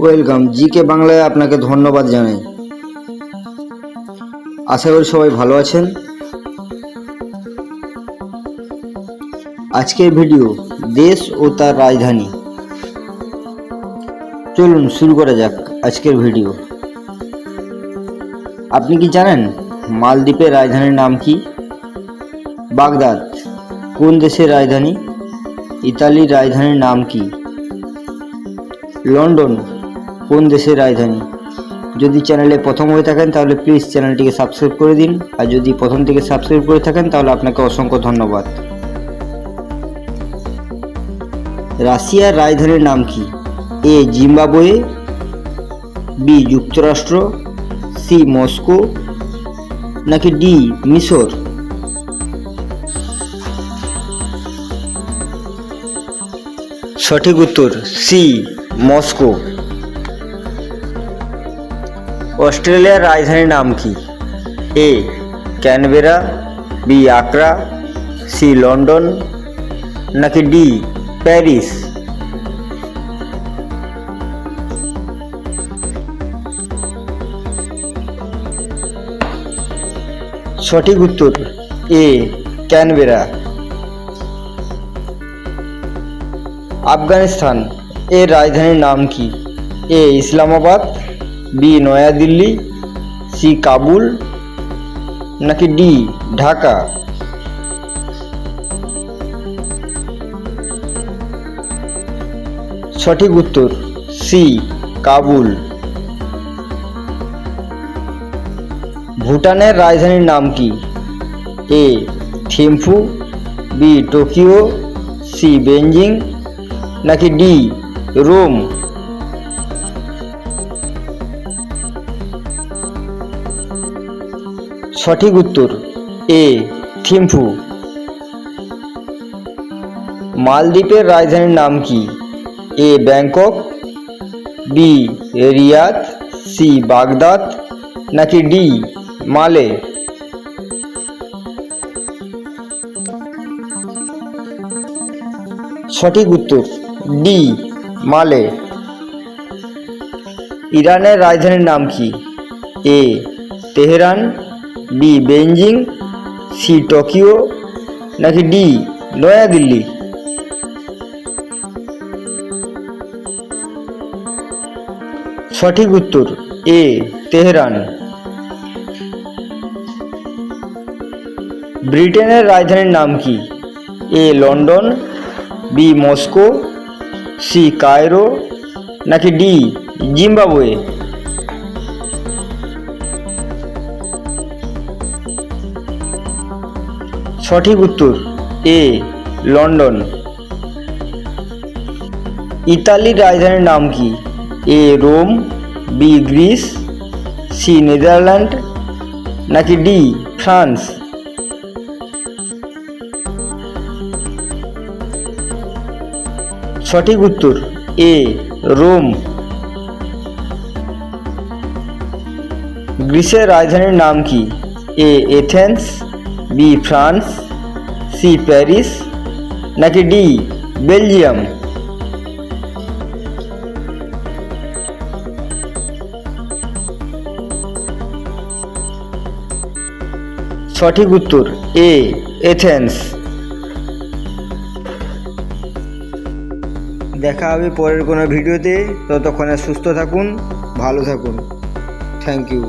Welcome GK বাংলায় আপনাকে ধন্যবাদ জানাই। আশা করি সবাই ভালো আছেন। আজকের ভিডিও, দেশ ও তার রাজধানী। চলুন শুরু করা যাক আজকের ভিডিও। আপনি কি জানেন মালদ্বীপের রাজধানীর নাম কি? বাগদাদ, কোন দেশের রাজধানী? ইতালির রাজধানীর নাম কি? লন্ডন, কোন দেশের রাজধানী? যদি চ্যানেলে প্রথম হয়ে থাকেন, তাহলে প্লিজ চ্যানেলটিকে সাবস্ক্রাইব করে দিন। আর যদি প্রথম থেকে সাবস্ক্রাইব করে থাকেন, তাহলে আপনাকে অসংখ্য ধন্যবাদ। রাশিয়ার রাজধানীর নাম কি? এ, জিম্বাবুয়ে, বি, যুক্তরাষ্ট্র, সি, মস্কো, নাকি ডি, মিশর? সঠিক উত্তর, সি মস্কো। অস্ট্রেলিয়ার রাজধানীর নাম কি? A, Canberra, B, Accra, C, London, নাকি ডি, প্যারিস? সঠিক উত্তর, এ, ক্যানবেরা। আফগানিস্তান। এর রাজধানীর নাম কি? A, Islamabad, B, Naya Dilli, C, Kabul, নাকি ডি, ঢাকা? সঠিক উত্তর, সি, কাবুল। ভুটানের রাজধানীর নাম কি? A Thimphu B, Tokyo, C Beijing নাকি ডি রোম। সঠিক উত্তর, এ, থিম্ফু। মালদ্বীপের রাজধানীর নাম কি? A, Bangkok, B, Riyadh, C, Baghdad, নাকি ডি, মালে? সঠিক উত্তর, ডি মালে। ইরানের রাজধানীর নাম কি? A, Tehran, B, Beijing, C, Tokyo, নাকি ডি, নয়াদিল্লি? সঠিক উত্তর, এ, তেহরান। ব্রিটেনের রাজধানীর নাম কি? A, London, B, Moscow C Cairo নাকি ডি জিম্বাবুয়ে? সঠিক উত্তর, এ, লন্ডন। ইতালির রাজধানীর নাম কি? A, Rome, B, Greece, C, Netherland নাকি ডি, ফ্রান্স? সঠিক উত্তর, এ, রোম। গ্রিসের রাজধানীর নাম কি? A, Athens, B, France, C, Paris, নাকি ডি, বেলজিয়াম? সঠিক উত্তর, এ, এথেন্স। দেখা হবে পরের কোনো ভিডিওতে। ততক্ষণে সুস্থ থাকুন ভালো থাকুন। Thank you